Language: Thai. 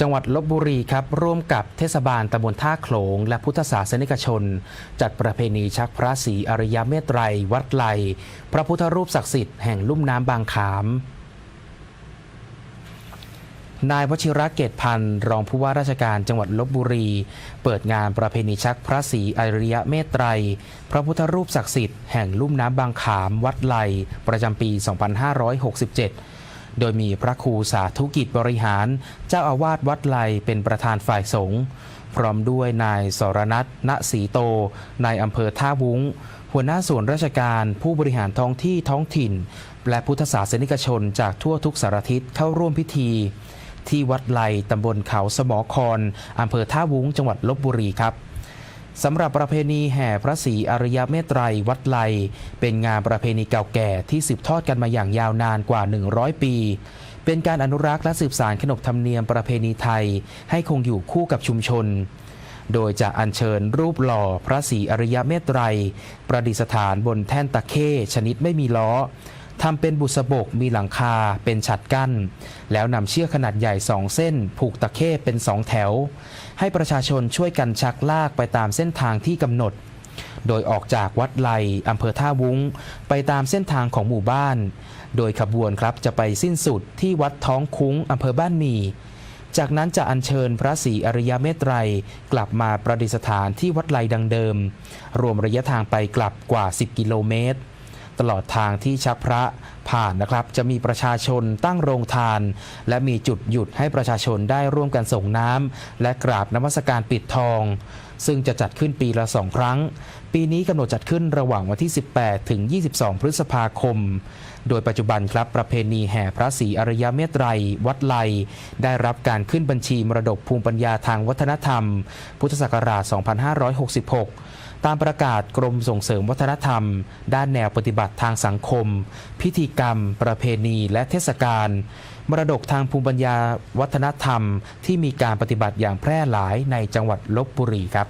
จังหวัดลบบุรีครับร่วมกับเทศบาลตำบลท่าโขลง และพุทธศาสนิกชน จัดประเพณีชักพระศรีอริยเมตไตรวัดไลพระพุทธรูปศักดิ์สิทธิ์แห่งลุ่มน้ำบางขาม นายวชิระเกตพันธ์รองผู้ว่าราชการจังหวัดลบบุรี เปิดงานประเพณีชักพระศรีอริยเมตไตรพระพุทธรูปศักดิ์สิทธิ์แห่งลุ่มน้ำบางขาม วัดไลประจำปี 2567 โดยมีพระครูสาธุกิจบริหาร เจ้าอาวาสวัดไลเป็นประธานฝ่ายสงฆ์พร้อมด้วยนายสรนัทณศรีโตนายอำเภอท่าวุ้ง หัวหน้าส่วนราชการผู้บริหารท้องที่ท้องถิ่น และพุทธศาสนิกชนจากทั่วทุกสารทิศเข้าร่วมพิธี ที่วัดไลตำบลเขาสมอคอนอำเภอท่าวุ้งจังหวัดลบบุรีครับ สำหรับประเพณีแห่พระศรีอริยเมตไตรวัดไล เป็นงานประเพณีเก่าแก่ที่สืบทอดกันมาอย่างยาวนานกว่า 100 ปี เป็นการอนุรักษ์และสืบสานขนบธรรมเนียมประเพณีไทย ให้คงอยู่คู่กับชุมชน โดยจะอัญเชิญรูปหล่อพระศรีอริยเมตไตรประดิษฐานบนแท่นตะเข้ชนิดไม่มีล้อ ทำเป็นบุษบกมีหลังคาเป็นฉัดกั้น แล้วนำเชือกขนาดใหญ่สองเส้น ผูกตะเข้เป็นสองแถว ให้ประชาชนช่วยกันชักลากไปตามเส้นทางที่กำหนด โดยออกจากวัดไลอำเภอท่าวุ้ง ไปตามเส้นทางของหมู่บ้าน โดยขบวนครับจะไปสิ้นสุดที่วัดท้องคุ้งอำเภอบ้านหมีจากนั้นจะอัญเชิญพระศรีอริยเมตไตรกลับมาประดิษฐานที่วัดไลดังเดิม รวมระยะทางไปกลับกว่า 10 กิโลเมตร ตลอดทางที่ชักพระผ่านนะครับ จะมีประชาชนตั้งโรงทาน และมีจุดหยุดให้ประชาชนได้ร่วมกันส่งน้ำและกราบนมัสการปิดทอง ซึ่งจะจัดขึ้นปีละสองครั้ง ปีนี้กำหนดจัดขึ้นระหว่างวันที่ 18 ถึง 22 พฤษภาคม โดยปัจจุบันครับประเพณีแห่พระศรีอริยเมตไตรวัดไล ได้รับการขึ้นบัญชีมรดกภูมิปัญญาทางวัฒนธรรม พุทธศักราช 2566 ตามประกาศกรมส่งเสริมวัฒนธรรม ด้านแนวปฏิบัติทางสังคม พิธีกรรม ประเพณีและเทศกาล มรดกทางภูมิปัญญาวัฒนธรรม ที่มีการปฏิบัติอย่างแพร่หลายในจังหวัดลบบุรีครับ